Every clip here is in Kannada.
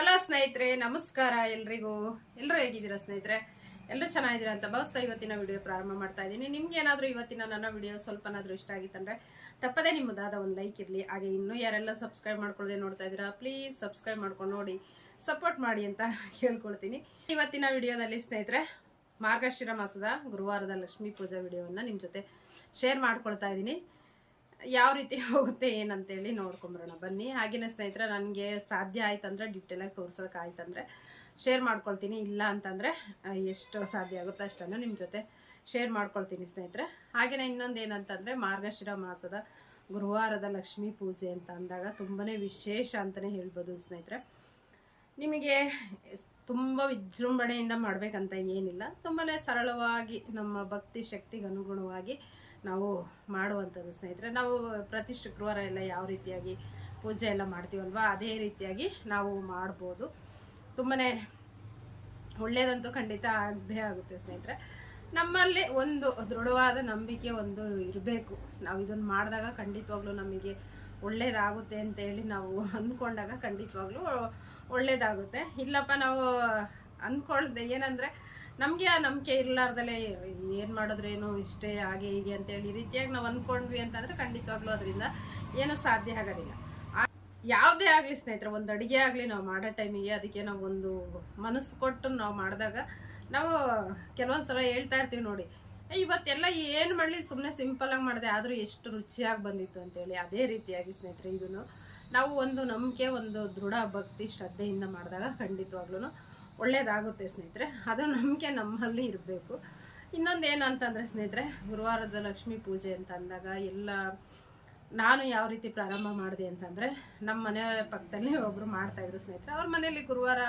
ಹಲೋ ಸ್ನೇಹಿತರೆ, ನಮಸ್ಕಾರ ಎಲ್ರಿಗೂ. ಎಲ್ಲರೂ ಹೇಗಿದ್ದೀರಾ ಸ್ನೇಹಿತರೆ? ಎಲ್ಲರೂ ಚೆನ್ನಾಗಿದ್ದೀರಾ ಅಂತ ಭಾವಿಸ್ತಾ ಇವತ್ತಿನ ವಿಡಿಯೋ ಪ್ರಾರಂಭ ಮಾಡ್ತಾ ಇದ್ದೀನಿ. ನಿಮ್ಗೆ ಏನಾದರೂ ಇವತ್ತಿನ ನನ್ನ ವಿಡಿಯೋ ಸ್ವಲ್ಪನಾದರೂ ಇಷ್ಟ ಆಗಿತ್ತಂದ್ರೆ ತಪ್ಪದೇ ನಿಮ್ಮದಾದ ಒಂದು ಲೈಕ್ ಇರಲಿ. ಹಾಗೆ ಇನ್ನೂ ಯಾರೆಲ್ಲ ಸಬ್ಸ್ಕ್ರೈಬ್ ಮಾಡ್ಕೊಳ್ಳದೆ ನೋಡ್ತಾ ಇದ್ದೀರಾ, ಪ್ಲೀಸ್ ಸಬ್ಸ್ಕ್ರೈಬ್ ಮಾಡ್ಕೊಂಡು ನೋಡಿ, ಸಪೋರ್ಟ್ ಮಾಡಿ ಅಂತ ಕೇಳ್ಕೊಳ್ತೀನಿ ಇವತ್ತಿನ ವಿಡಿಯೋದಲ್ಲಿ ಸ್ನೇಹಿತರೆ, ಮಾರ್ಗಶಿರ ಮಾಸದ ಗುರುವಾರದ ಲಕ್ಷ್ಮೀ ಪೂಜಾ ವಿಡಿಯೋವನ್ನು ನಿಮ್ಮ ಜೊತೆ ಶೇರ್ ಮಾಡ್ಕೊಳ್ತಾ ಇದ್ದೀನಿ. ಯಾವ ರೀತಿ ಹೋಗುತ್ತೆ ಏನಂತೇಳಿ ನೋಡ್ಕೊಂಬರೋಣ. ಬನ್ನಿ, ಹಾಗೇನೆ ಸ್ನೇಹಿತರೆ, ನನಗೆ ಸಾಧ್ಯ ಆಯ್ತಂದ್ರೆ ಡಿಟೇಲಾಗಿ ತೋರ್ಸೋಕೆ ಆಯ್ತಂದ್ರೆ ಶೇರ್ ಮಾಡ್ಕೊಳ್ತೀನಿ. ಇಲ್ಲ ಅಂತಂದರೆ ಎಷ್ಟು ಸಾಧ್ಯ ಆಗುತ್ತೋ ಅಷ್ಟನ್ನು ನಿಮ್ಮ ಜೊತೆ ಶೇರ್ ಮಾಡ್ಕೊಳ್ತೀನಿ ಸ್ನೇಹಿತರೆ. ಹಾಗೆಯೇ ಇನ್ನೊಂದು ಏನಂತಂದರೆ, ಮಾರ್ಗಶಿರ ಮಾಸದ ಗುರುವಾರದ ಲಕ್ಷ್ಮೀ ಪೂಜೆ ಅಂತ ಅಂದಾಗ ತುಂಬಾ ವಿಶೇಷ ಅಂತಲೇ ಹೇಳ್ಬೋದು ಸ್ನೇಹಿತರೆ. ನಿಮಗೆ ತುಂಬ ವಿಜೃಂಭಣೆಯಿಂದ ಮಾಡಬೇಕಂತ ಏನಿಲ್ಲ. ತುಂಬಾ ಸರಳವಾಗಿ ನಮ್ಮ ಭಕ್ತಿ ಶಕ್ತಿಗೆ ಅನುಗುಣವಾಗಿ ನಾವು ಮಾಡುವಂಥದ್ದು ಸ್ನೇಹಿತರೆ. ನಾವು ಪ್ರತಿ ಶುಕ್ರವಾರ ಎಲ್ಲ ಯಾವ ರೀತಿಯಾಗಿ ಪೂಜೆ ಎಲ್ಲ ಮಾಡ್ತೀವಲ್ವ, ಅದೇ ರೀತಿಯಾಗಿ ನಾವು ಮಾಡ್ಬೋದು. ತುಂಬಾ ಒಳ್ಳೆಯದಂತೂ ಖಂಡಿತ ಆಗದೇ ಆಗುತ್ತೆ ಸ್ನೇಹಿತರೆ. ನಮ್ಮಲ್ಲಿ ಒಂದು ದೃಢವಾದ ನಂಬಿಕೆ ಒಂದು ಇರಬೇಕು. ನಾವು ಇದನ್ನು ಮಾಡಿದಾಗ ಖಂಡಿತವಾಗ್ಲೂ ನಮಗೆ ಒಳ್ಳೇದಾಗುತ್ತೆ ಅಂತೇಳಿ ನಾವು ಅಂದ್ಕೊಂಡಾಗ ಖಂಡಿತವಾಗ್ಲೂ ಒಳ್ಳೇದಾಗುತ್ತೆ. ಇಲ್ಲಪ್ಪ, ನಾವು ಅಂದ್ಕೊಳ್ದೆ ಏನಂದರೆ ನಮಗೆ ಆ ನಂಬಿಕೆ ಇರಲಾರ್ದಲೇ ಏನು ಮಾಡಿದ್ರೇನು ಇಷ್ಟೇ ಹಾಗೆ ಹೀಗೆ ಅಂತೇಳಿ ಈ ರೀತಿಯಾಗಿ ನಾವು ಅಂದ್ಕೊಂಡ್ವಿ ಅಂತಂದರೆ ಖಂಡಿತವಾಗ್ಲೂ ಅದರಿಂದ ಏನೂ ಸಾಧ್ಯ ಆಗೋದಿಲ್ಲ. ಯಾವುದೇ ಆಗಲಿ ಸ್ನೇಹಿತರೆ, ಒಂದು ಅಡುಗೆ ಆಗಲಿ ನಾವು ಮಾಡೋ ಟೈಮಿಗೆ ಅದಕ್ಕೆ ನಾವು ಒಂದು ಮನಸ್ಸು ಕೊಟ್ಟು ನಾವು ಮಾಡಿದಾಗ ನಾವು ಕೆಲವೊಂದು ಸಲ ಹೇಳ್ತಾ ಇರ್ತೀವಿ ನೋಡಿ ಇವತ್ತು ಇವತ್ತೆಲ್ಲ ಏನು ಮಾಡಲಿ? ಸುಮ್ಮನೆ ಸಿಂಪಲಾಗಿ ಮಾಡಿದೆ, ಆದರೂ ಎಷ್ಟು ರುಚಿಯಾಗಿ ಬಂದಿತ್ತು ಅಂತೇಳಿ ಅದೇ ರೀತಿಯಾಗಿ ಸ್ನೇಹಿತರೆ, ಇದನ್ನು ನಾವು ಒಂದು ನಂಬಿಕೆ, ಒಂದು ದೃಢ ಭಕ್ತಿ, ಶ್ರದ್ಧೆಯಿಂದ ಮಾಡಿದಾಗ ಖಂಡಿತವಾಗ್ಲೂ ಒಳ್ಳೇದಾಗುತ್ತೆ ಸ್ನೇಹಿತರೆ. ಅದು ನಂಬಿಕೆ ನಮ್ಮಲ್ಲಿ ಇರಬೇಕು. ಇನ್ನೊಂದು ಏನು ಅಂತಂದರೆ ಸ್ನೇಹಿತರೆ, ಗುರುವಾರದ ಲಕ್ಷ್ಮೀ ಪೂಜೆ ಅಂತ ಅಂದಾಗ ಎಲ್ಲ ನಾನು ಯಾವ ರೀತಿ ಪ್ರಾರಂಭ ಮಾಡಿದೆ ಅಂತಂದರೆ, ನಮ್ಮ ಮನೆ ಪಕ್ಕದಲ್ಲಿ ಒಬ್ಬರು ಮಾಡ್ತಾಯಿದ್ರು ಸ್ನೇಹಿತರೆ. ಅವ್ರ ಮನೇಲಿ ಗುರುವಾರ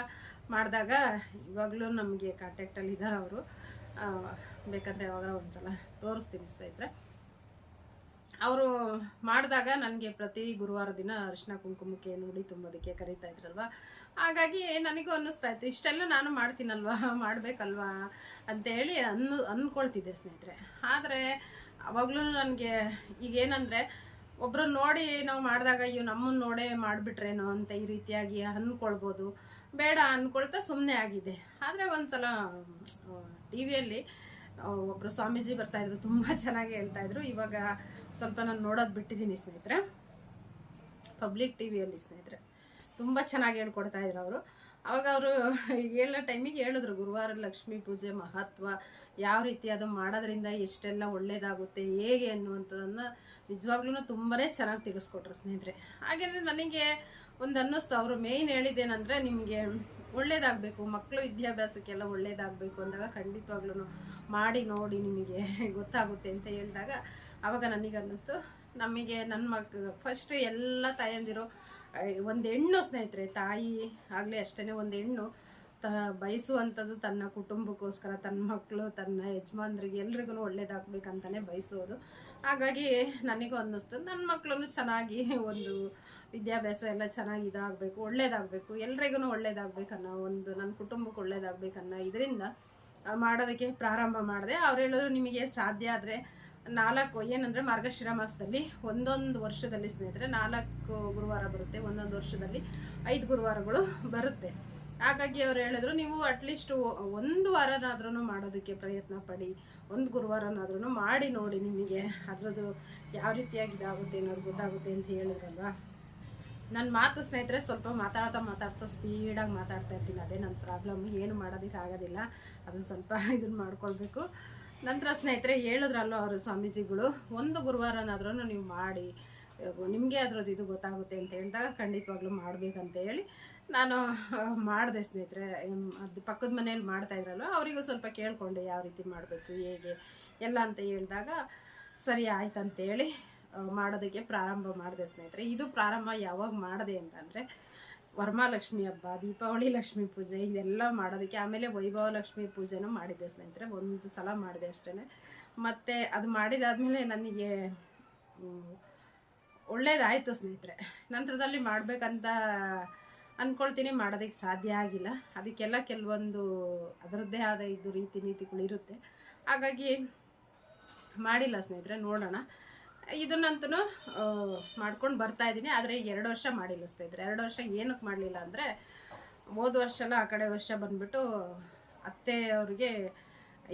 ಮಾಡಿದಾಗ ಇವಾಗಲೂ ನಮಗೆ ಕಾಂಟ್ಯಾಕ್ಟಲ್ಲಿ ಇದ್ದಾರೆ ಅವರು. ಬೇಕಂದರೆ ಯಾವಾಗ ಒಂದು ಸಲ ತೋರಿಸ್ತೀನಿ ಸ್ನೇಹಿತರೆ. ಅವರು ಮಾಡಿದಾಗ ನನಗೆ ಪ್ರತಿ ಗುರುವಾರ ದಿನ ಅರಿಶಿನ ಕುಂಕುಮಕ್ಕೆ ನೋಡಿ ತುಂಬೋದಕ್ಕೆ ಕರೀತಾ ಇದ್ರಲ್ವ? ಹಾಗಾಗಿ ನನಗೂ ಅನ್ನಿಸ್ತಾ ಇತ್ತು, ಇಷ್ಟೆಲ್ಲ ನಾನು ಮಾಡ್ತೀನಲ್ವಾ? ಮಾಡಬೇಕಲ್ವಾ ಅಂತೇಳಿ ಅನ್ನು ಅಂದ್ಕೊಳ್ತಿದ್ದೆ ಸ್ನೇಹಿತರೆ. ಆದರೆ ಅವಾಗಲೂ ನನಗೆ ಈಗೇನಂದರೆ ಒಬ್ಬರು ನೋಡಿ ನಾವು ಮಾಡಿದಾಗ ಅಯ್ಯೋ ನಮ್ಮನ್ನು ನೋಡೇ ಮಾಡಿಬಿಟ್ರೇನೋ ಅಂತ ಈ ರೀತಿಯಾಗಿ ಅಂದ್ಕೊಳ್ಬೋದು ಬೇಡ ಅಂದ್ಕೊಳ್ತಾ ಸುಮ್ಮನೆ ಆಗಿದೆ. ಆದರೆ ಒಂದು ಸಲ ಟಿ ವಿಯಲ್ಲಿ ಒಬ್ಬರು ಸ್ವಾಮೀಜಿ ಬರ್ತಾಯಿದ್ರು ತುಂಬ ಚೆನ್ನಾಗಿ ಹೇಳ್ತಾಯಿದ್ರು ಇವಾಗ ಸ್ವಲ್ಪ ನಾನು ನೋಡೋದು ಬಿಟ್ಟಿದ್ದೀನಿ ಸ್ನೇಹಿತರೆ. ಪಬ್ಲಿಕ್ ಟಿ ವಿಯಲ್ಲಿ ಸ್ನೇಹಿತರೆ. ತುಂಬ ಚೆನ್ನಾಗಿ ಹೇಳ್ಕೊಡ್ತಾ ಇದ್ರು ಅವರು. ಅವಾಗ ಅವರು ಹೇಳೋ ಟೈಮಿಗೆ ಹೇಳಿದ್ರು, ಗುರುವಾರ ಲಕ್ಷ್ಮೀ ಪೂಜೆ ಮಹತ್ವ ಯಾವ ರೀತಿ ಅದು ಮಾಡೋದ್ರಿಂದ ಎಷ್ಟೆಲ್ಲ ಒಳ್ಳೇದಾಗುತ್ತೆ, ಹೇಗೆ ಅನ್ನುವಂಥದ್ದನ್ನು ನಿಜವಾಗ್ಲೂ ತುಂಬಾ ಚೆನ್ನಾಗಿ ತಿಳಿಸ್ಕೊಟ್ರು ಸ್ನೇಹಿತರೆ. ಹಾಗೆಯೇ ನನಗೆ ಒಂದು ಅನ್ನಿಸ್ತು, ಅವರು ಮೇಯ್ನ್ ಹೇಳಿದ್ದೇನೆಂದರೆ ನಿಮಗೆ ಒಳ್ಳೇದಾಗಬೇಕು ಮಕ್ಕಳು ವಿದ್ಯಾಭ್ಯಾಸಕ್ಕೆಲ್ಲ ಒಳ್ಳೇದಾಗಬೇಕು ಅಂದಾಗ ಖಂಡಿತವಾಗ್ಲೂ ಮಾಡಿ ನೋಡಿ ನಿಮಗೆ ಗೊತ್ತಾಗುತ್ತೆ ಅಂತ ಹೇಳಿದಾಗ ಆವಾಗ ನನಗೆ ಅನ್ನಿಸ್ತು ನಮಗೆ ನನ್ನ ಮಕ್ ಫಸ್ಟ್ ಎಲ್ಲ ತಾಯಂದಿರು ಒಂದು ಹೆಣ್ಣು ಸ್ನೇಹಿತರೆ, ತಾಯಿ ಆಗಲಿ ಅಷ್ಟೇ ಒಂದು ಹೆಣ್ಣು. ತ, ಬಯಸುವಂಥದ್ದು ತನ್ನ ಕುಟುಂಬಕ್ಕೋಸ್ಕರ, ತನ್ನ ಮಕ್ಕಳು ತನ್ನ ಯಜಮಾನ್ರಿಗೆ ಎಲ್ರಿಗೂ ಒಳ್ಳೇದಾಗಬೇಕಂತಲೇ ಬಯಸೋದು. ಹಾಗಾಗಿ ನನಗೂ ಅನ್ನಿಸ್ತು. ನನ್ನ ಮಕ್ಕಳನ್ನು ಚೆನ್ನಾಗಿ ಒಂದು ವಿದ್ಯಾಭ್ಯಾಸ ಎಲ್ಲ ಚೆನ್ನಾಗಿ ಇದಾಗಬೇಕು, ಒಳ್ಳೇದಾಗಬೇಕು, ಎಲ್ರಿಗೂ ಒಳ್ಳೇದಾಗಬೇಕನ್ನೋ ಒಂದು ನನ್ನ ಕುಟುಂಬಕ್ಕೆ ಒಳ್ಳೇದಾಗಬೇಕನ್ನೋ ಇದರಿಂದ ಮಾಡೋದಕ್ಕೆ ಪ್ರಾರಂಭ ಮಾಡಿದೆ. ಅವ್ರು ಹೇಳಿದ್ರು, ನಿಮಗೆ ಸಾಧ್ಯ ಆದರೆ ನಾಲ್ಕು, ಏನಂದರೆ ಮಾರ್ಗಶಿರ ಮಾಸದಲ್ಲಿ ಒಂದೊಂದು ವರ್ಷದಲ್ಲಿ ಸ್ನೇಹಿತರೆ, ನಾಲ್ಕು ಗುರುವಾರ ಬರುತ್ತೆ, ಒಂದೊಂದು ವರ್ಷದಲ್ಲಿ ಐದು ಗುರುವಾರಗಳು ಬರುತ್ತೆ. ಹಾಗಾಗಿ ಅವ್ರು ಹೇಳಿದ್ರು, ನೀವು ಅಟ್ಲೀಸ್ಟ್ ಒಂದು ವಾರನಾದ್ರೂ ಮಾಡೋದಕ್ಕೆ ಪ್ರಯತ್ನ ಪಡಿ, ಒಂದು ಗುರುವಾರನಾದ್ರೂ ಮಾಡಿ ನೋಡಿ ನಿಮಗೆ ಅದ್ರದ್ದು ಯಾವ ರೀತಿಯಾಗಿ ಇದಾಗುತ್ತೆ ಅನ್ನೋದು ಗೊತ್ತಾಗುತ್ತೆ ಅಂತ ಹೇಳಿದ್ರಲ್ವಾ? ನನ್ನ ಮಾತು ಸ್ನೇಹಿತರೆ, ಸ್ವಲ್ಪ ಮಾತಾಡ್ತಾ ಮಾತಾಡ್ತಾ ಸ್ಪೀಡಾಗಿ ಮಾತಾಡ್ತಾ ಇರ್ತೀನಿ. ಅದೇ ನನ್ನ ಪ್ರಾಬ್ಲಮ್ ಏನು ಮಾಡೋದಕ್ಕೆ ಆಗೋದಿಲ್ಲ ಅದನ್ನು ಸ್ವಲ್ಪ ಇದನ್ನು ಮಾಡ್ಕೊಳ್ಬೇಕು. ನಂತರ ಸ್ನೇಹಿತರೆ ಹೇಳಿದ್ರಲ್ಲೋ ಅವರು ಸ್ವಾಮೀಜಿಗಳು, ಒಂದು ಗುರುವಾರನಾದ್ರೂ ನೀವು ಮಾಡಿ, ನಿಮಗೆ ಅದ್ರದ್ದು ಇದು ಗೊತ್ತಾಗುತ್ತೆ ಅಂತ ಹೇಳಿದಾಗ ಖಂಡಿತವಾಗ್ಲೂ ಮಾಡಬೇಕಂತ ಹೇಳಿ ನಾನು ಮಾಡಿದೆ ಸ್ನೇಹಿತರೆ. ಅದು ಪಕ್ಕದ ಮನೆಯಲ್ಲಿ ಮಾಡ್ತಾ ಇದ್ರಲ್ಲೋ ಅವರಿಗೂ ಸ್ವಲ್ಪ ಕೇಳಿಕೊಂಡೆ ಯಾವ ರೀತಿ ಮಾಡಬೇಕು, ಹೇಗೆ, ಎಲ್ಲ ಅಂತ ಹೇಳಿದಾಗ ಸರಿ ಆಯ್ತಂತೇಳಿ ಮಾಡೋದಕ್ಕೆ ಪ್ರಾರಂಭ ಮಾಡಿದೆ ಸ್ನೇಹಿತರೆ. ಇದು ಪ್ರಾರಂಭ ಯಾವಾಗ ಮಾಡಿದೆ ಅಂತಂದರೆ ವರಮಹಾಲಕ್ಷ್ಮಿ ಹಬ್ಬ, ದೀಪಾವಳಿ ಲಕ್ಷ್ಮೀ ಪೂಜೆ, ಇದೆಲ್ಲ ಮಾಡೋದಕ್ಕೆ ಆಮೇಲೆ ವೈಭವ ಲಕ್ಷ್ಮಿ ಪೂಜೆನೂ ಮಾಡಿದ್ದೆ ಸ್ನೇಹಿತರೆ. ಒಂದು ಸಲ ಮಾಡಿದೆ ಅಷ್ಟೇ ಮತ್ತು ಅದು ಮಾಡಿದಾದಮೇಲೆ ನನಗೆ ಒಳ್ಳೇದಾಯಿತು ಸ್ನೇಹಿತರೆ. ನಂತರದಲ್ಲಿ ಮಾಡಬೇಕಂತ ಅಂದ್ಕೊಳ್ತೀನಿ ಮಾಡೋದಕ್ಕೆ ಸಾಧ್ಯ ಆಗಿಲ್ಲ. ಅದಕ್ಕೆಲ್ಲ ಕೆಲವೊಂದು ಅದರದ್ದೇ ಆದ ಇದು ರೀತಿ ನೀತಿಗಳು ಇರುತ್ತೆ. ಹಾಗಾಗಿ ಮಾಡಿಲ್ಲ ಸ್ನೇಹಿತರೆ, ನೋಡೋಣ. ಇದನ್ನಂತೂ ಮಾಡ್ಕೊಂಡು ಬರ್ತಾ ಇದ್ದೀನಿ ಆದರೆ ಎರಡು ವರ್ಷ ಮಾಡಿಲ್ಲ ಸ್ನೇಹಿತರೆ ಎರಡು ವರ್ಷ ಏನಕ್ಕೆ ಮಾಡಲಿಲ್ಲ ಅಂದರೆ, ಹೋದ ವರ್ಷ ಎಲ್ಲ ಆ ಕಡೆ ವರ್ಷ ಬಂದ್ಬಿಟ್ಟು ಅತ್ತೆ ಅವ್ರಿಗೆ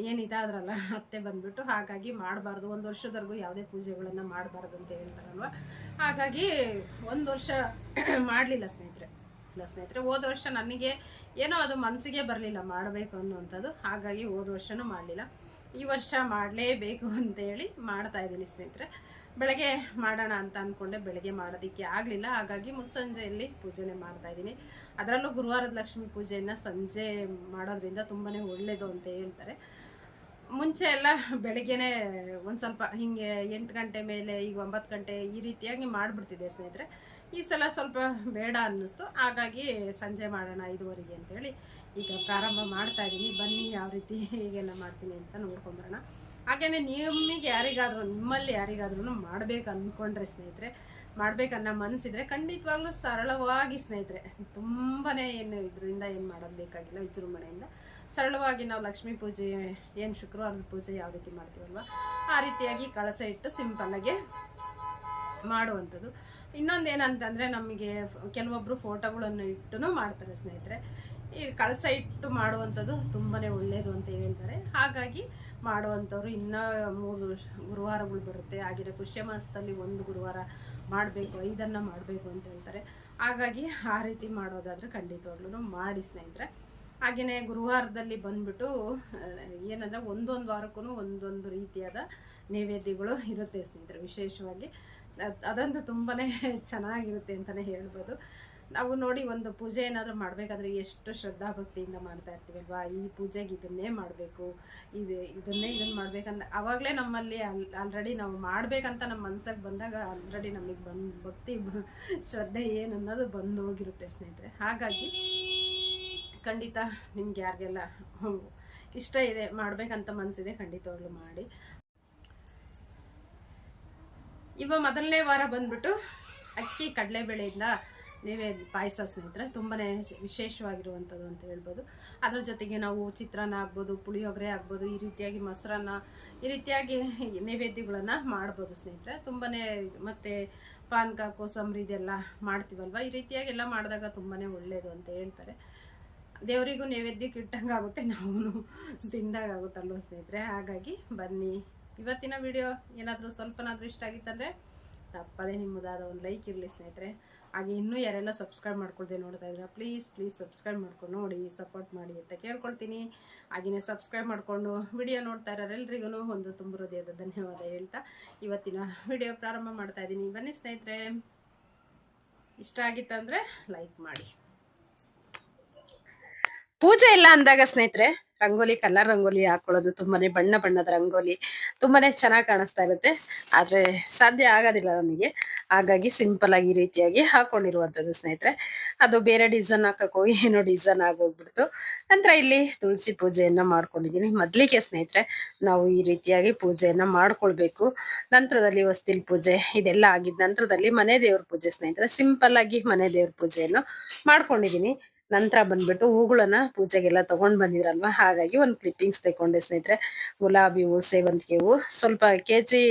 ಏನಿದಾದ್ರಲ್ಲ ಅತ್ತೆ ಬಂದ್ಬಿಟ್ಟು ಹಾಗಾಗಿ ಮಾಡಬಾರ್ದು. ಒಂದು ವರ್ಷದವರೆಗೂ ಯಾವುದೇ ಪೂಜೆಗಳನ್ನು ಮಾಡಬಾರ್ದು ಅಂತ ಹೇಳ್ತಾರಲ್ವ? ಹಾಗಾಗಿ ಒಂದು ವರ್ಷ ಮಾಡಲಿಲ್ಲ ಸ್ನೇಹಿತರೆ. ಇಲ್ಲ ಸ್ನೇಹಿತರೆ, ಹೋದ ವರ್ಷ ನನಗೆ ಏನೋ ಅದು ಮನಸ್ಸಿಗೆ ಬರಲಿಲ್ಲ ಮಾಡಬೇಕು ಅನ್ನುವಂಥದ್ದು. ಹಾಗಾಗಿ ಹೋದ ವರ್ಷನೂ ಮಾಡಲಿಲ್ಲ. ಈ ವರ್ಷ ಮಾಡಲೇಬೇಕು ಅಂತೇಳಿ ಮಾಡ್ತಾ ಇದ್ದೀನಿ ಸ್ನೇಹಿತರೆ. ಬೆಳಗ್ಗೆ ಮಾಡೋಣ ಅಂತ ಅಂದ್ಕೊಂಡೆ ಬೆಳಗ್ಗೆ ಮಾಡೋದಕ್ಕೆ ಆಗಲಿಲ್ಲ. ಹಾಗಾಗಿ ಮುಸ್ಸಂಜೆಯಲ್ಲಿ ಪೂಜೆನೆ ಮಾಡ್ತಾ ಇದ್ದೀನಿ. ಅದರಲ್ಲೂ ಗುರುವಾರದ ಲಕ್ಷ್ಮಿ ಪೂಜೆಯನ್ನು ಸಂಜೆ ಮಾಡೋದ್ರಿಂದ ತುಂಬಾ ಒಳ್ಳೆಯದು ಅಂತ ಹೇಳ್ತಾರೆ. ಮುಂಚೆ ಎಲ್ಲ ಬೆಳಗ್ಗೆನೆ ಒಂದು ಸ್ವಲ್ಪ ಹಿಂಗೆ ಎಂಟು ಗಂಟೆ ಮೇಲೆ ಈಗ ಒಂಬತ್ತು ಗಂಟೆ ಈ ರೀತಿಯಾಗಿ ಮಾಡಿಬಿಡ್ತಿದ್ದೆ ಸ್ನೇಹಿತರೆ. ಈ ಸಲ ಸ್ವಲ್ಪ ಬೇಡ ಅನ್ನಿಸ್ತು. ಹಾಗಾಗಿ ಸಂಜೆ ಮಾಡೋಣ ಐದುವರೆಗೆ ಅಂತೇಳಿ ಈಗ ಪ್ರಾರಂಭ ಮಾಡ್ತಾ ಇದ್ದೀನಿ. ಬನ್ನಿ ಯಾವ ರೀತಿ ಹೇಗೆಲ್ಲ ಮಾಡ್ತೀನಿ ಅಂತ ನೋಡ್ಕೊಂಬರೋಣ. ಹಾಗೇನೆ ನಿಮಗೆ ಯಾರಿಗಾದರೂ, ನಿಮ್ಮಲ್ಲಿ ಯಾರಿಗಾದ್ರೂ ಮಾಡ್ಬೇಕು ಅಂದ್ಕೊಂಡ್ರೆ ಸ್ನೇಹಿತರೆ, ಮಾಡ್ಬೇಕನ್ನೋ ಮನಸ್ಸಿದ್ರೆ ಖಂಡಿತವಾಗ್ಲೂ ಸರಳವಾಗಿ ಸ್ನೇಹಿತರೆ, ತುಂಬಾನೇ ಏನು ಇದರಿಂದ ಏನು ಮಾಡೋದು ಬೇಕಾಗಿಲ್ಲ, ವಿಜೃಂಭಣೆಯಿಂದ. ಸರಳವಾಗಿ ನಾವು ಲಕ್ಷ್ಮೀ ಪೂಜೆ, ಏನು ಶುಕ್ರವಾರದ ಪೂಜೆ ಯಾವ ರೀತಿ ಮಾಡ್ತೀವಲ್ವ, ಆ ರೀತಿಯಾಗಿ ಕಳಸ ಇಟ್ಟು ಸಿಂಪಲ್ಲಾಗಿ ಮಾಡುವಂಥದ್ದು. ಇನ್ನೊಂದು ಏನಂತಂದರೆ ನಮಗೆ ಕೆಲವೊಬ್ಬರು ಫೋಟೋಗಳನ್ನು ಇಟ್ಟು ಮಾಡ್ತಾರೆ ಸ್ನೇಹಿತರೆ. ಈ ಕಳಸ ಇಟ್ಟು ಮಾಡುವಂಥದ್ದು ತುಂಬಾ ಒಳ್ಳೆಯದು ಅಂತ ಹೇಳ್ತಾರೆ. ಹಾಗಾಗಿ ಮಾಡುವಂಥವ್ರು ಇನ್ನೂ ಮೂರು ಗುರುವಾರಗಳು ಬರುತ್ತೆ. ಹಾಗೆಯೇ ಪುಷ್ಯ ಮಾಸದಲ್ಲಿ ಒಂದು ಗುರುವಾರ ಮಾಡಬೇಕು, ಐದನ್ನು ಮಾಡಬೇಕು ಅಂತ ಹೇಳ್ತಾರೆ. ಹಾಗಾಗಿ ಆ ರೀತಿ ಮಾಡೋದಾದರೆ ಖಂಡಿತವಾಗ್ಲೂ ಮಾಡಿ ಸ್ನೇಹಿತರೆ. ಹಾಗೆಯೇ ಗುರುವಾರದಲ್ಲಿ ಬಂದ್ಬಿಟ್ಟು ಏನಂದರೆ ಒಂದೊಂದು ವಾರಕ್ಕೂ ಒಂದೊಂದು ರೀತಿಯಾದ ನೈವೇದ್ಯಗಳು ಇರುತ್ತೆ ಸ್ನೇಹಿತರೆ, ವಿಶೇಷವಾಗಿ. ಅದ್- ಅದಂತೂ ತುಂಬಾ ಚೆನ್ನಾಗಿರುತ್ತೆ ಅಂತಲೇ ಹೇಳ್ಬೋದು. ನಾವು ನೋಡಿ ಒಂದು ಪೂಜೆ ಏನಾದರೂ ಮಾಡಬೇಕಾದ್ರೆ ಎಷ್ಟು ಶ್ರದ್ಧಾ ಭಕ್ತಿಯಿಂದ ಮಾಡ್ತಾ ಇರ್ತೀವಲ್ವಾ ಈ ಪೂಜೆಗೆ ಇದನ್ನೇ ಮಾಡಬೇಕು, ಇದು, ಇದನ್ನೇ ಇದನ್ನು ಮಾಡ್ಬೇಕಂತ ಆವಾಗಲೇ ನಮ್ಮಲ್ಲಿ ಆಲ್ರೆಡಿ ನಾವು ಮಾಡಬೇಕಂತ ನಮ್ಮ ಮನ್ಸಿಗೆ ಬಂದಾಗ ಆಲ್ರೆಡಿ ನಮಗೆ ಬಂದು, ಭಕ್ತಿ, ಶ್ರದ್ಧೆ ಏನು ಅನ್ನೋದು ಬಂದು ಹೋಗಿರುತ್ತೆ ಸ್ನೇಹಿತರೆ. ಹಾಗಾಗಿ ಖಂಡಿತ ನಿಮ್ಗೆ ಯಾರಿಗೆಲ್ಲ ಇಷ್ಟ ಇದೆ, ಮಾಡ್ಬೇಕಂತ ಮನಸ್ಸಿದೆ ಖಂಡಿತವಾಗ್ಲೂ ಮಾಡಿ. ಇವ ಮೊದಲನೇ ವಾರ ಬಂದ್ಬಿಟ್ಟು ಅಕ್ಕಿ ಕಡಲೆಬೇಳೆಯಿಂದ ನೀವೇ ಪಾಯಸ ಸ್ನೇಹಿತರೆ ತುಂಬಾ ವಿಶೇಷವಾಗಿರುವಂಥದ್ದು ಅಂತ ಹೇಳ್ಬೋದು. ಅದ್ರ ಜೊತೆಗೆ ನಾವು ಚಿತ್ರಾನ್ನ ಆಗ್ಬೋದು, ಪುಳಿಯೋಗರೆ ಆಗ್ಬೋದು, ಈ ರೀತಿಯಾಗಿ ಮೊಸರನ್ನ, ಈ ರೀತಿಯಾಗಿ ನೈವೇದ್ಯಗಳನ್ನು ಮಾಡ್ಬೋದು ಸ್ನೇಹಿತರೆ. ತುಂಬಾ ಮತ್ತು ಪಾನ್ಕ, ಕೋಸಂಬರಿ ಇದೆಲ್ಲ ಮಾಡ್ತೀವಲ್ವ? ಈ ರೀತಿಯಾಗಿ ಎಲ್ಲ ಮಾಡಿದಾಗ ತುಂಬಾ ಒಳ್ಳೆಯದು ಅಂತ ಹೇಳ್ತಾರೆ. ದೇವರಿಗೂ ನೈವೇದ್ಯಕ್ಕೆ ಇಟ್ಟಂಗೆ ಆಗುತ್ತೆ ನಾವು ತಿಂದಾಗುತ್ತಲ್ವ ಸ್ನೇಹಿತರೆ? ಹಾಗಾಗಿ ಬನ್ನಿ. ಇವತ್ತಿನ ವಿಡಿಯೋ ಏನಾದರೂ ಸ್ವಲ್ಪನಾದರೂ ಇಷ್ಟ ಆಗಿತ್ತಂದರೆ ತಪ್ಪದೇ ನಿಮ್ಮದಾದ ಒಂದು ಲೈಕ್ ಇರಲಿ ಸ್ನೇಹಿತರೆ. ಹಾಗೆ ಇನ್ನೂ ಯಾರೆಲ್ಲ ಸಬ್ಸ್ಕ್ರೈಬ್ ಮಾಡ್ಕೊಳ್ದೆ ನೋಡ್ತಾ ಇದ್ದೀರಾ ಪ್ಲೀಸ್ ಪ್ಲೀಸ್ ಸಬ್ಸ್ಕ್ರೈಬ್ ಮಾಡ್ಕೊಂಡು ನೋಡಿ ಸಪೋರ್ಟ್ ಮಾಡಿ ಅಂತ ಕೇಳ್ಕೊಳ್ತೀನಿ. ಹಾಗೆಯೇ ಸಬ್ಸ್ಕ್ರೈಬ್ ಮಾಡಿಕೊಂಡು ವಿಡಿಯೋ ನೋಡ್ತಾ ಇರೋರೆಲ್ರಿಗೂ ಒಂದು ತುಂಬ ಹೃದಯದ ಧನ್ಯವಾದ ಹೇಳ್ತಾ ಇವತ್ತಿನ ವಿಡಿಯೋ ಪ್ರಾರಂಭ ಮಾಡ್ತಾ ಇದ್ದೀನಿ. ಬನ್ನಿ ಸ್ನೇಹಿತರೆ, ಇಷ್ಟ ಆಗಿತ್ತಂದರೆ ಲೈಕ್ ಮಾಡಿ. ಪೂಜೆ ಇಲ್ಲ ಅಂದಾಗ ಸ್ನೇಹಿತರೆ, ರಂಗೋಲಿ, ಕಲರ್ ರಂಗೋಲಿ ಹಾಕೊಳ್ಳೋದು ತುಂಬಾನೇ ಬಣ್ಣ ಬಣ್ಣದ ರಂಗೋಲಿ ತುಂಬಾನೇ ಚೆನ್ನಾಗಿ ಕಾಣಿಸ್ತಾ ಇರುತ್ತೆ. ಆದ್ರೆ ಸಾಧ್ಯ ಆಗೋದಿಲ್ಲ ನಮಗೆ. ಹಾಗಾಗಿ ಸಿಂಪಲ್ ಆಗಿ ಈ ರೀತಿಯಾಗಿ ಹಾಕೊಂಡಿರುವಂತದ್ದು ಸ್ನೇಹಿತರೆ. ಅದು ಬೇರೆ ಡಿಸೈನ್ ಹಾಕಕ್ಕೋ ಏನೋ ಡಿಸೈನ್ ಆಗೋಗ್ಬಿಡ್ತು. ನಂತರ ಇಲ್ಲಿ ತುಳಸಿ ಪೂಜೆಯನ್ನು ಮಾಡ್ಕೊಂಡಿದ್ದೀನಿ. ಮೊದಲಿಗೆ ಸ್ನೇಹಿತರೆ, ನಾವು ಈ ರೀತಿಯಾಗಿ ಪೂಜೆಯನ್ನು ಮಾಡ್ಕೊಳ್ಬೇಕು. ನಂತರದಲ್ಲಿ ವಸ್ತಿಲ್ ಪೂಜೆ ಇದೆಲ್ಲ ಆಗಿದ ನಂತರದಲ್ಲಿ ಮನೆ ದೇವ್ರ ಪೂಜೆ ಸ್ನೇಹಿತರೆ. ಸಿಂಪಲ್ ಆಗಿ ಮನೆ ದೇವ್ರ ಪೂಜೆಯನ್ನು ಮಾಡ್ಕೊಂಡಿದ್ದೀನಿ. ನಂತರ ಬಂದ್ಬಿಟ್ಟು ಹೂಗಳನ್ನ ಪೂಜೆಗೆಲ್ಲ ತಗೊಂಡ್ ಬಂದಿದ್ರಲ್ವಾ? ಹಾಗಾಗಿ ಒಂದು ಕ್ಲಿಪ್ಪಿಂಗ್ಸ್ ತಗೊಂಡೆ ಸ್ನೇಹಿತರೆ. ಗುಲಾಬಿ ಹೂವು ಸೇವಂತಿಗೆ ಹೂವು ಸ್ವಲ್ಪ ಕೆಜಿ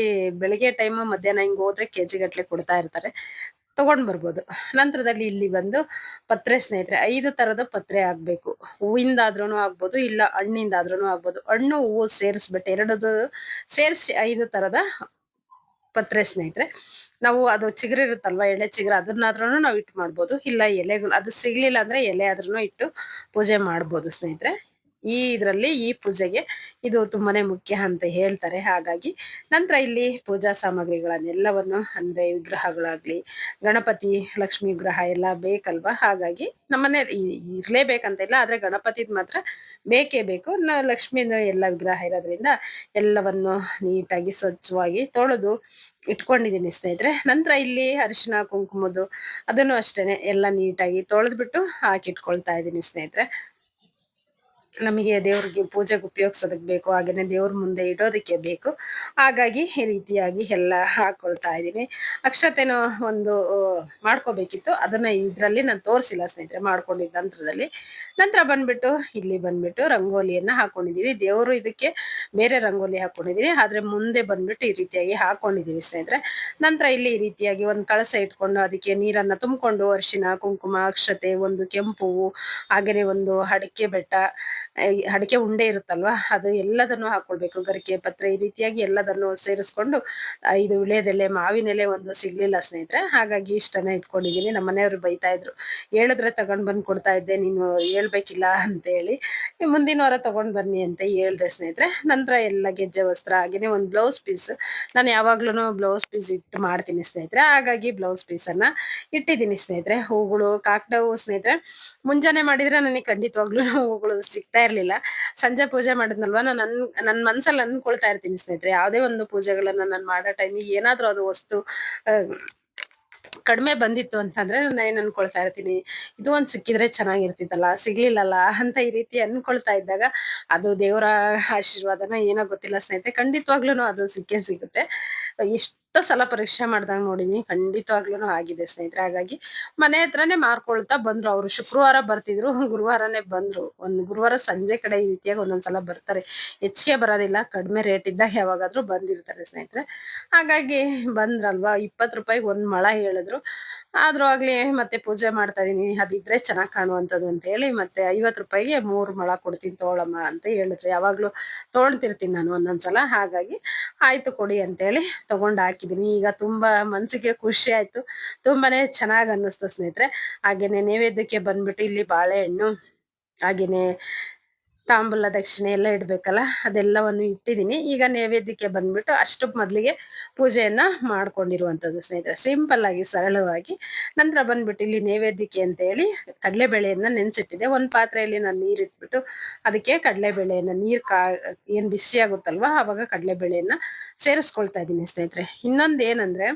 ಬೆಳಿಗ್ಗೆ ಟೈಮು ಮಧ್ಯಾಹ್ನ ಹಿಂಗ್ ಹೋದ್ರೆ ಕೆ ಜಿ ಗಟ್ಟಲೆ ಕೊಡ್ತಾ ಇರ್ತಾರೆ. ತಗೊಂಡ್ ಬರ್ಬೋದು. ನಂತರದಲ್ಲಿ ಇಲ್ಲಿ ಬಂದು ಪತ್ರೆ ಸ್ನೇಹಿತರೆ. ಐದು ತರದ ಪತ್ರೆ ಆಗ್ಬೇಕು. ಹೂವಿಂದಾದ್ರೂ ಆಗ್ಬೋದು, ಇಲ್ಲ ಹಣ್ಣಿಂದಾದ್ರೂ ಆಗ್ಬೋದು. ಹಣ್ಣು, ಹೂವು ಸೇರಿಸ್ಬಿಟ್ಟು ಎರಡದು ಸೇರಿಸಿ ಐದು ತರದ ಪತ್ರೆ ಸ್ನೇಹಿತರೆ, ನಾವು ಅದು ಚಿಗುರು ಇರುತ್ತಲ್ವಾ, ಎಳೆ ಚಿಗುರು ಅದನ್ನಾದ್ರೂ ನಾವು ಇಟ್ಟು ಮಾಡ್ಬೋದು. ಇಲ್ಲ ಎಲೆಗಳು, ಅದು ಸಿಗ್ಲಿಲ್ಲ ಅಂದ್ರೆ ಎಲೆ ಆದ್ರೂ ಇಟ್ಟು ಪೂಜೆ ಮಾಡ್ಬೋದು ಸ್ನೇಹಿತರೆ. ಈ ಇದರಲ್ಲಿ ಈ ಪೂಜೆಗೆ ಇದು ತುಂಬಾನೇ ಮುಖ್ಯ ಅಂತ ಹೇಳ್ತಾರೆ. ಹಾಗಾಗಿ ನಂತರ ಇಲ್ಲಿ ಪೂಜಾ ಸಾಮಗ್ರಿಗಳನ್ನೆಲ್ಲವನ್ನು ಅಂದ್ರೆ ವಿಗ್ರಹಗಳಾಗ್ಲಿ, ಗಣಪತಿ, ಲಕ್ಷ್ಮಿ ವಿಗ್ರಹ ಎಲ್ಲ ಬೇಕಲ್ವಾ? ಹಾಗಾಗಿ ನಮ್ಮನೆ ಇರ್ಲೇಬೇಕಂತ ಇಲ್ಲ ಆದ್ರೆ ಗಣಪತಿದ್ ಮಾತ್ರ ಬೇಕೇ ಬೇಕು. ನಾವು ಎಲ್ಲ ವಿಗ್ರಹ ಇರೋದ್ರಿಂದ ಎಲ್ಲವನ್ನು ನೀಟಾಗಿ ಸ್ವಚ್ಛವಾಗಿ ತೊಳೆದು ಇಟ್ಕೊಂಡಿದ್ದೀನಿ ಸ್ನೇಹಿತರೆ. ನಂತರ ಇಲ್ಲಿ ಅರಿಶಿನ ಕುಂಕುಮದ್ದು ಅದನ್ನು ಅಷ್ಟೇನೆ ಎಲ್ಲ ನೀಟಾಗಿ ತೊಳೆದ್ಬಿಟ್ಟು ಹಾಕಿಟ್ಕೊಳ್ತಾ ಇದ್ದೀನಿ ಸ್ನೇಹಿತರೆ. ನಮಗೆ ದೇವ್ರಿಗೆ ಪೂಜೆಗೆ ಉಪಯೋಗಿಸೋದಕ್ಕೆ ಬೇಕು, ಹಾಗೇನೆ ದೇವ್ರ ಮುಂದೆ ಇಡೋದಕ್ಕೆ ಬೇಕು. ಹಾಗಾಗಿ ಈ ರೀತಿಯಾಗಿ ಎಲ್ಲ ಹಾಕೊಳ್ತಾ ಇದ್ದೀನಿ. ಅಕ್ಷತೆನೂ ಒಂದು ಮಾಡ್ಕೋಬೇಕಿತ್ತು. ಅದನ್ನ ಇದರಲ್ಲಿ ನಾನು ತೋರಿಸಿಲ್ಲ ಸ್ನೇಹಿತರೆ, ಮಾಡ್ಕೊಂಡಿದ್ದ ನಂತರದಲ್ಲಿ. ನಂತರ ಬಂದ್ಬಿಟ್ಟು, ಇಲ್ಲಿ ಬಂದ್ಬಿಟ್ಟು ರಂಗೋಲಿಯನ್ನ ಹಾಕೊಂಡಿದ್ದೀನಿ ದೇವರು ಇದಕ್ಕೆ ಬೇರೆ ರಂಗೋಲಿ ಹಾಕೊಂಡಿದ್ದೀನಿ ಆದ್ರೆ ಮುಂದೆ ಬಂದ್ಬಿಟ್ಟು ಈ ರೀತಿಯಾಗಿ ಹಾಕೊಂಡಿದ್ದೀನಿ ಸ್ನೇಹಿತರೆ. ನಂತರ ಇಲ್ಲಿ ಈ ರೀತಿಯಾಗಿ ಒಂದು ಕಳಸ ಇಟ್ಕೊಂಡು ಅದಕ್ಕೆ ನೀರನ್ನ ತುಂಬಿಕೊಂಡು ಅರಿಶಿನ, ಕುಂಕುಮ, ಅಕ್ಷತೆ, ಒಂದು ಕೆಂಪು ಹಾಗೇನೆ ಒಂದು ಅಡಿಕೆ ಬೆಟ್ಟ ಅಡಿಕೆ ಉಂಡೆ ಇರುತ್ತಲ್ವಾ, ಅದು ಎಲ್ಲದನ್ನು ಹಾಕೊಳ್ಬೇಕು. ಗರಿಕೆ, ಪತ್ರೆ, ಈ ರೀತಿಯಾಗಿ ಎಲ್ಲದನ್ನು ಸೇರಿಸ್ಕೊಂಡು ಇದು ವಿಳೆದೆಲೆ ಮಾವಿನೆಲೆ ಒಂದು ಸಿಗ್ಲಿಲ್ಲ ಸ್ನೇಹಿತರೆ. ಹಾಗಾಗಿ ಇಷ್ಟನ್ನ ಇಟ್ಕೊಂಡಿದೀನಿ ನಮ್ಮ ಮನೆಯವರು ಬೈತಾ ಇದ್ರು. ಹೇಳಿದ್ರೆ ತಗೊಂಡ್ ಬಂದ್ ಕೊಡ್ತಾ ಇದ್ದೆ, ನೀನು ಹೇಳ್ಬೇಕಿಲ್ಲ ಅಂತ ಹೇಳಿ ಮುಂದಿನ ವಾರ ತಗೊಂಡ್ ಬನ್ನಿ ಅಂತ ಹೇಳ್ದೆ ಸ್ನೇಹಿತರೆ. ನಂತರ ಎಲ್ಲ ಗೆಜ್ಜೆ, ವಸ್ತ್ರ, ಹಾಗೇನೆ ಒಂದು ಬ್ಲೌಸ್ ಪೀಸ್, ನಾನು ಯಾವಾಗ್ಲೂ ಬ್ಲೌಸ್ ಪೀಸ್ ಇಟ್ಟು ಮಾಡ್ತೀನಿ ಸ್ನೇಹಿತರೆ. ಹಾಗಾಗಿ ಬ್ಲೌಸ್ ಪೀಸ್ ಅನ್ನ ಇಟ್ಟಿದ್ದೀನಿ ಸ್ನೇಹಿತರೆ. ಹೂಗಳು ಕಾಕ್ಡವು ಸ್ನೇಹಿತರೆ, ಮುಂಜಾನೆ ಮಾಡಿದ್ರೆ ನನಗೆ ಖಂಡಿತವಾಗ್ಲೂ ಹೂಗಳು ಸಿಗ್ತಾ ಇರ್ಲಿಲ್ಲ. ಸಂಜೆ ಪೂಜೆ ಮಾಡಿದ್ನಲ್ವಾ? ನಾನು ನನ್ ನನ್ನ ಮನ್ಸಲ್ಲಿ ಅನ್ಕೊಳ್ತಾ ಇರ್ತೀನಿ ಸ್ನೇಹಿತರೆ. ಯಾವುದೇ ಒಂದು ಪೂಜೆಗಳನ್ನ ನಾನು ಮಾಡೋ ಟೈಮಿಗೆ ಏನಾದ್ರೂ ಅದು ವಸ್ತು ಕಡಿಮೆ ಬಂದಿತ್ತು ಅಂತಂದ್ರೆ ನಾನು ಏನ್ ಅನ್ಕೊಳ್ತಾ ಇರ್ತೀನಿ. ಇದು ಒಂದ್ ಸಿಕ್ಕಿದ್ರೆ ಚೆನ್ನಾಗಿರ್ತಿತ್ತಲ್ಲ, ಸಿಗ್ಲಿಲ್ಲಲ್ಲ ಅಂತ ಈ ರೀತಿ ಅನ್ಕೊಳ್ತಾ ಇದ್ದಾಗ ಅದು ದೇವರ ಆಶೀರ್ವಾದನ ಏನೋ ಗೊತ್ತಿಲ್ಲ ಸ್ನೇಹಿತರೆ. ಖಂಡಿತವಾಗ್ಲೂ ಅದು ಸಿಕ್ಕೇ ಸಿಗುತ್ತೆ. ಎಷ್ಟೋ ಸಲ ಪರೀಕ್ಷೆ ಮಾಡ್ದಾಗ ನೋಡಿದೀನಿ ಖಂಡಿತವಾಗ್ಲೂ ಆಗಿದೆ ಸ್ನೇಹಿತರೆ. ಹಾಗಾಗಿ ಮನೆ ಹತ್ರನೇ ಮಾರ್ಕೊಳ್ತಾ ಬಂದ್ರು ಅವರು. ಶುಕ್ರವಾರ ಬರ್ತಿದ್ರು, ಗುರುವಾರನೇ ಬಂದ್ರು. ಒಂದು ಗುರುವಾರ ಸಂಜೆ ಕಡೆ ಈ ರೀತಿಯಾಗಿ ಒಂದೊಂದ್ಸಲ ಬರ್ತಾರೆ. ಹೆಚ್ಚಿಗೆ ಬರೋದಿಲ್ಲ, ಕಡಿಮೆ ರೇಟ್ ಇದ್ದಾಗ ಯಾವಾಗಾದ್ರೂ ಬಂದಿರ್ತಾರೆ ಸ್ನೇಹಿತರೆ. ಹಾಗಾಗಿ ಬಂದ್ರಲ್ವಾ, ಇಪ್ಪತ್ತು ರೂಪಾಯಿಗೆ ಒಂದು ಮಳ ಹೇಳಿದ್ರು. ಆದ್ರೂ ಆಗ್ಲಿ ಮತ್ತೆ ಪೂಜೆ ಮಾಡ್ತಾ ಇದೀನಿ ಅದಿದ್ರೆ ಚೆನ್ನಾಗ್ ಕಾಣುವಂಥದ್ದು ಅಂತ ಹೇಳಿ ಮತ್ತೆ ಐವತ್ ರೂಪಾಯಿಗೆ ಮೂರು ಮೊಳ ಕೊಡ್ತೀನಿ ತೋಳಮ್ಮ ಅಂತ ಹೇಳಿದ್ರು. ಯಾವಾಗ್ಲೂ ತೊಗೊಳ್ತಿರ್ತೀನಿ ನಾನು ಒಂದೊಂದ್ಸಲ, ಹಾಗಾಗಿ ಆಯ್ತು ಕೊಡಿ ಅಂತ ಹೇಳಿ ತಗೊಂಡ್ ಹಾಕಿದೀನಿ. ಈಗ ತುಂಬಾ ಮನ್ಸಿಗೆ ಖುಷಿ ಆಯ್ತು. ತುಂಬಾನೇ ಚೆನ್ನಾಗ್ ಅನ್ನಿಸ್ತು ಸ್ನೇಹಿತರೆ. ಹಾಗೇನೆ ನೈವೇದ್ಯಕ್ಕೆ ಬಂದ್ಬಿಟ್ಟು ಇಲ್ಲಿ ಬಾಳೆಹಣ್ಣು, ಹಾಗೇನೆ ತಾಂಬೂಲ ದಕ್ಷಿಣೆ ಎಲ್ಲ ಇಡ್ಬೇಕಲ್ಲ, ಅದೆಲ್ಲವನ್ನು ಇಟ್ಟಿದ್ದೀನಿ. ಈಗ ನೈವೇದ್ಯಕ್ಕೆ ಬಂದ್ಬಿಟ್ಟು ಅಷ್ಟು ಮೊದಲಿಗೆ ಪೂಜೆಯನ್ನು ಮಾಡ್ಕೊಂಡಿರುವಂತದ್ದು ಸ್ನೇಹಿತರೆ. ಸಿಂಪಲ್ ಆಗಿ, ಸರಳವಾಗಿ. ನಂತರ ಬಂದ್ಬಿಟ್ಟು ಇಲ್ಲಿ ನೈವೇದ್ಯಕ್ಕೆ ಅಂತ ಹೇಳಿ ಕಡಲೆಬೇಳೆಯನ್ನ ನೆನ್ಸಿಟ್ಟಿದೆ ಒಂದು ಪಾತ್ರೆಯಲ್ಲಿ ನಾನು ನೀರು ಇಟ್ಬಿಟ್ಟು ಅದಕ್ಕೆ ಕಡಲೆಬೇಳೆಯನ್ನ, ನೀರು ಕಾ, ಏನು ಬಿಸಿ ಆಗುತ್ತಲ್ವಾ, ಅವಾಗ ಕಡಲೆಬೇಳೆಯನ್ನ ಸೇರಿಸ್ಕೊಳ್ತಾ ಇದ್ದೀನಿ ಸ್ನೇಹಿತರೆ. ಇನ್ನೊಂದು ಏನಂದ್ರೆ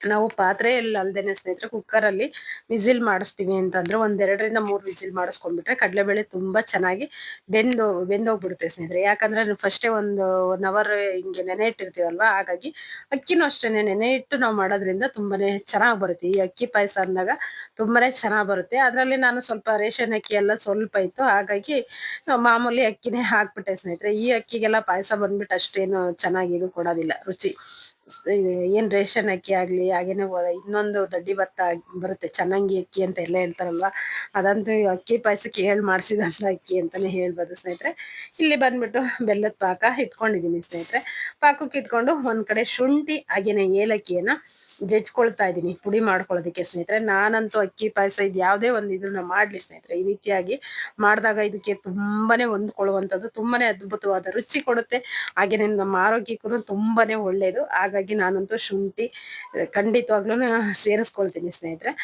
ನಾವು ಪಾತ್ರೆಯಲ್ಲಿ ಅಲ್ದೇನೆ ಸ್ನೇಹಿತರೆ ಕುಕ್ಕರ್ ಅಲ್ಲಿ ವಿಸಿಲ್ ಮಾಡಿಸ್ತೀವಿ ಅಂತಂದ್ರೆ ಒಂದೆರಡರಿಂದ ಮೂರು ವಿಸಿಲ್ ಮಾಡಿಸ್ಕೊಂಡ್ಬಿಟ್ರೆ ಕಡಲೆಬೇಳೆ ತುಂಬಾ ಚೆನ್ನಾಗಿ ಬೆಂದು, ಬೆಂದೋಗ್ಬಿಡುತ್ತೆ ಸ್ನೇಹಿತರೆ. ಯಾಕಂದ್ರೆ ಫಸ್ಟೇ ಒಂದು ಒನ್ ಅವರ್ ಹಿಂಗೆ ನೆನೆ ಇಟ್ಟಿರ್ತೀವಲ್ವ? ಹಾಗಾಗಿ ಅಕ್ಕಿನೂ ಅಷ್ಟೇನೆ ನೆನೆ ಇಟ್ಟು ನಾವು ಮಾಡೋದ್ರಿಂದ ತುಂಬಾನೇ ಚೆನ್ನಾಗಿ ಬರುತ್ತೆ. ಈ ಅಕ್ಕಿ ಪಾಯಸ ಅಂದಾಗ ತುಂಬಾನೇ ಚೆನ್ನಾಗಿ ಬರುತ್ತೆ. ಅದರಲ್ಲಿ ನಾನು ಸ್ವಲ್ಪ ರೇಷನ್ ಅಕ್ಕಿ ಎಲ್ಲ ಸ್ವಲ್ಪ ಇತ್ತು. ಹಾಗಾಗಿ ಮಾಮೂಲಿ ಅಕ್ಕಿನೇ ಹಾಕ್ಬಿಟ್ಟೆ ಸ್ನೇಹಿತರೆ. ಈ ಅಕ್ಕಿಗೆಲ್ಲ ಪಾಯಸ ಬಂದ್ಬಿಟ್ಟು ಅಷ್ಟೇನು ಚೆನ್ನಾಗಿ ಇದು ಕೊಡೋದಿಲ್ಲ. ರುಚಿ. ಏನ್ ರೇಷನ್ ಅಕ್ಕಿ ಆಗ್ಲಿ, ಹಾಗೇನೆ ಇನ್ನೊಂದು ದಡ್ಡಿ ಭತ್ತ ಬರುತ್ತೆ. ಚೆನ್ನಂಗಿ ಅಕ್ಕಿ ಅಂತ ಎಲ್ಲ ಹೇಳ್ತಾರಲ್ವ ಅದಂತೂ ಅಕ್ಕಿ ಪಾಯಸಕ್ಕೆ ಹೇಳಿ ಮಾಡಿಸಿದಂಥ ಅಕ್ಕಿ ಅಂತಾನೆ ಹೇಳ್ಬೋದು ಸ್ನೇಹಿತರೆ. ಇಲ್ಲಿ ಬಂದ್ಬಿಟ್ಟು ಬೆಲ್ಲದ ಪಾಕ ಇಟ್ಕೊಂಡಿದೀನಿ ಸ್ನೇಹಿತರೆ. ಪಾಕಕ್ಕೆ ಇಟ್ಕೊಂಡು ಒಂದ್ ಕಡೆ ಶುಂಠಿ, ಹಾಗೇನೆ ಏಲಕ್ಕಿಯನ್ನ ಜಜ್ಕೊಳ್ತಾ ಇದ್ದೀನಿ, ಪುಡಿ ಮಾಡ್ಕೊಳ್ಳೋದಕ್ಕೆ ಸ್ನೇಹಿತರೆ. ನಾನಂತೂ ಅಕ್ಕಿ ಪಾಯಸ ಇದು ಯಾವುದೇ ಒಂದು ಇದನ್ನ ಮಾಡಲಿ ಸ್ನೇಹಿತರೆ. ಈ ರೀತಿಯಾಗಿ ಮಾಡಿದಾಗ ಇದಕ್ಕೆ ತುಂಬಾನೇ ಹೊಂದ್ಕೊಳ್ಳುವಂಥದ್ದು, ತುಂಬಾನೇ ಅದ್ಭುತವಾದ ರುಚಿ ಕೊಡುತ್ತೆ. ಹಾಗೇನೆ ನಮ್ಮ ಆರೋಗ್ಯಕ್ಕೂ ತುಂಬಾನೇ ಒಳ್ಳೆಯದು ಹಾಗಾಗಿ ನಾನಂತೂ ಶುಂಠಿ ಖಂಡಿತವಾಗ್ಲೂ ಸೇರಿಸ್ಕೊಳ್ತೀನಿ ಸ್ನೇಹಿತರೆ.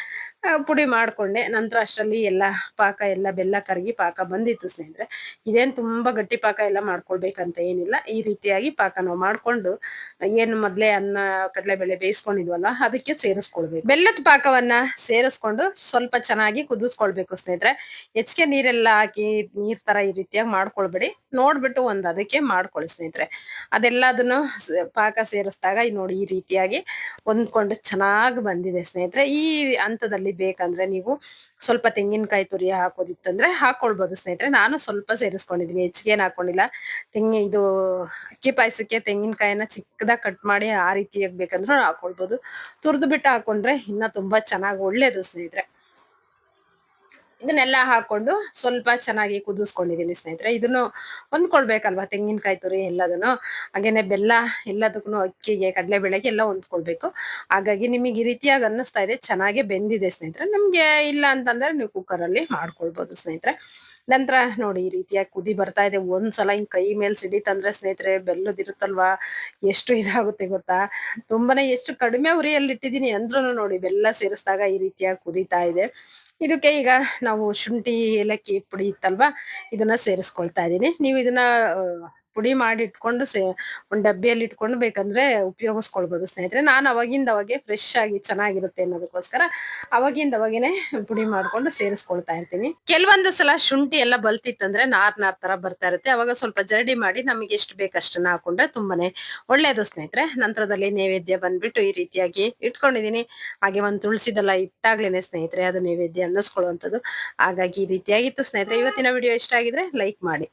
ಪುಡಿ ಮಾಡ್ಕೊಂಡೆ. ನಂತರ ಅಷ್ಟರಲ್ಲಿ ಎಲ್ಲ ಪಾಕ, ಎಲ್ಲ ಬೆಲ್ಲ ಕರಗಿ ಪಾಕ ಬಂದಿತ್ತು ಸ್ನೇಹಿತರೆ. ಇದೇನು ತುಂಬಾ ಗಟ್ಟಿ ಪಾಕ ಎಲ್ಲ ಮಾಡ್ಕೊಳ್ಬೇಕಂತ ಏನಿಲ್ಲ. ಈ ರೀತಿಯಾಗಿ ಪಾಕ ನಾವು ಮಾಡ್ಕೊಂಡು, ಏನು ಮೊದಲೇ ಅನ್ನ, ಕಡಲೆಬೇಳೆ ಬೇಯಿಸ್ಕೊಂಡಿದ್ವಲ್ಲ, ಅದಕ್ಕೆ ಸೇರಿಸ್ಕೊಳ್ಬೇಕು. ಬೆಲ್ಲದ ಪಾಕವನ್ನ ಸೇರಿಸ್ಕೊಂಡು ಸ್ವಲ್ಪ ಚೆನ್ನಾಗಿ ಕುದಿಸ್ಕೊಳ್ಬೇಕು ಸ್ನೇಹಿತರೆ. ಹೆಚ್ಚಿಗೆ ನೀರೆಲ್ಲ ಹಾಕಿ, ನೀರ್ ಥರ ಈ ರೀತಿಯಾಗಿ ಮಾಡ್ಕೊಳ್ಬೇಡಿ. ನೋಡ್ಬಿಟ್ಟು ಒಂದು ಅದಕ್ಕೆ ಮಾಡ್ಕೊಳ್ಳಿ ಸ್ನೇಹಿತರೆ. ಅದೆಲ್ಲದನ್ನು ಪಾಕ ಸೇರಿಸಿದಾಗ ನೋಡಿ ಈ ರೀತಿಯಾಗಿ ಹೊಂದ್ಕೊಂಡು ಚೆನ್ನಾಗಿ ಬಂದಿದೆ ಸ್ನೇಹಿತರೆ. ಈ ಹಂತದಲ್ಲಿ ಬೇಕಂದ್ರೆ ನೀವು ಸ್ವಲ್ಪ ತೆಂಗಿನಕಾಯಿ ತುರಿ ಹಾಕೋದಿತ್ತಂದ್ರೆ ಹಾಕೊಳ್ಬೋದು ಸ್ನೇಹಿತರೆ. ನಾನು ಸ್ವಲ್ಪ ಸೇರಿಸ್ಕೊಂಡಿದೀನಿ ಹೆಚ್ಚಿಗೆ ಹಾಕೊಂಡಿಲ್ಲ. ತೆಂಗಿ ಇದು ಅಕ್ಕಿ ಪಾಯಸಕ್ಕೆ ತೆಂಗಿನಕಾಯಿನ ಚಿಕ್ಕದಾಗಿ ಕಟ್ ಮಾಡಿ ಆ ರೀತಿಯಾಗಿ ಬೇಕಂದ್ರೂ ಹಾಕೊಳ್ಬೋದು. ತುರಿದು ಬಿಟ್ಟು ಹಾಕೊಂಡ್ರೆ ಇನ್ನ ತುಂಬಾ ಚೆನ್ನಾಗಿ ಒಳ್ಳೇದು ಸ್ನೇಹಿತರೆ. ಇದನ್ನೆಲ್ಲ ಹಾಕೊಂಡು ಸ್ವಲ್ಪ ಚೆನ್ನಾಗಿ ಕುದಿಸ್ಕೊಂಡಿದ್ದೀನಿ ಸ್ನೇಹಿತರೆ. ಇದನ್ನು ಹೊಂದ್ಕೊಳ್ಬೇಕಲ್ವಾ ತೆಂಗಿನಕಾಯಿ ತುರಿ ಎಲ್ಲದನ್ನು. ಹಾಗೇನೆ ಬೆಲ್ಲ ಎಲ್ಲದಕ್ಕೂ ಅಕ್ಕಿಗೆ ಕಡಲೆ ಬೇಳೆಗೆ ಎಲ್ಲ ಹೊಂದ್ಕೊಳ್ಬೇಕು ಹಾಗಾಗಿ ನಿಮಗೆ ಈ ರೀತಿಯಾಗಿ ಅನ್ನಿಸ್ತಾ ಇದೆ, ಚೆನ್ನಾಗಿ ಬೆಂದಿದೆ ಸ್ನೇಹಿತರೆ. ನಮಗೆ ಇಲ್ಲ ಅಂತಂದ್ರೆ ನೀವು ಕುಕ್ಕರಲ್ಲಿ ಮಾಡ್ಕೊಳ್ಬೋದು ಸ್ನೇಹಿತರೆ. ನಂತರ ನೋಡಿ ಈ ರೀತಿಯಾಗಿ ಕುದಿ ಬರ್ತಾ ಇದೆ. ಒಂದ್ಸಲ ಹಿಂಗ್ ಕೈ ಮೇಲೆ ಸಿಡಿತಂದ್ರೆ ಸ್ನೇಹಿತರೆ ಬೆಲ್ಲದಿರುತ್ತಲ್ವಾ ಎಷ್ಟು ಇದಾಗುತ್ತೆ ಗೊತ್ತಾ? ತುಂಬಾನೇ ಎಷ್ಟು ಕಡಿಮೆ ಉರಿಯಲ್ಲಿ ಇಟ್ಟಿದ್ದೀನಿ ಅಂದ್ರೂ ನೋಡಿ ಬೆಲ್ಲ ಸೇರಿಸಿದಾಗ ಈ ರೀತಿಯಾಗಿ ಕುದೀತಾ ಇದೆ. ಇದಕ್ಕೆ ಈಗ ನಾವು ಶುಂಠಿ ಏಲಕ್ಕಿ ಪುಡಿ ಇತ್ತಲ್ವಾ? ಇದನ್ನ ಸೇರಿಸ್ಕೊಳ್ತಾ ಇದೀನಿ ನೀವು ಇದನ್ನ ಪುಡಿ ಮಾಡಿ ಇಟ್ಕೊಂಡು ಸೇ, ಒಂದ್ ಡಬ್ಬಿಯಲ್ಲಿ ಇಟ್ಕೊಂಡು ಬೇಕಂದ್ರೆ ಉಪಯೋಗಿಸ್ಕೊಳ್ಬೋದು ಸ್ನೇಹಿತರೆ. ನಾನು ಅವಾಗಿಂದ ಅವಾಗೆ ಫ್ರೆಶ್ ಆಗಿ ಚೆನ್ನಾಗಿರುತ್ತೆ ಅನ್ನೋದಕ್ಕೋಸ್ಕರ ಅವಾಗಿಂದ ಅವಾಗೇನೆ ಪುಡಿ ಮಾಡ್ಕೊಂಡು ಸೇರಿಸ್ಕೊಳ್ತಾ ಇರ್ತೀನಿ. ಕೆಲವೊಂದು ಸಲ ಶುಂಠಿ ಎಲ್ಲ ಬಲ್ತಿತ್ತಂದ್ರೆ ನಾರ್ ನಾರ್ ತರ ಬರ್ತಾ ಇರುತ್ತೆ. ಅವಾಗ ಸ್ವಲ್ಪ ಜರಡಿ ಮಾಡಿ ನಮಗೆ ಎಷ್ಟು ಬೇಕಷ್ಟನ್ನ ಹಾಕೊಂಡ್ರೆ ತುಂಬಾನೇ ಒಳ್ಳೇದು ಸ್ನೇಹಿತರೆ. ನಂತರದಲ್ಲಿ ನೈವೇದ್ಯ ಬಂದ್ಬಿಟ್ಟು ಈ ರೀತಿಯಾಗಿ ಇಟ್ಕೊಂಡಿದೀನಿ. ಹಾಗೆ ಒಂದ್ ತುಳಸಿದೆಲ್ಲ ಇಟ್ಟಾಗ್ಲೇನೆ ಸ್ನೇಹಿತರೆ, ಅದು ನೈವೇದ್ಯ ಅನ್ನಿಸ್ಕೊಳ್ಳುವಂಥದ್ದು. ಹಾಗಾಗಿ ಈ ರೀತಿಯಾಗಿತ್ತು ಸ್ನೇಹಿತರೆ. ಇವತ್ತಿನ ವಿಡಿಯೋ ಇಷ್ಟ ಆಗಿದ್ರೆ ಲೈಕ್ ಮಾಡಿ.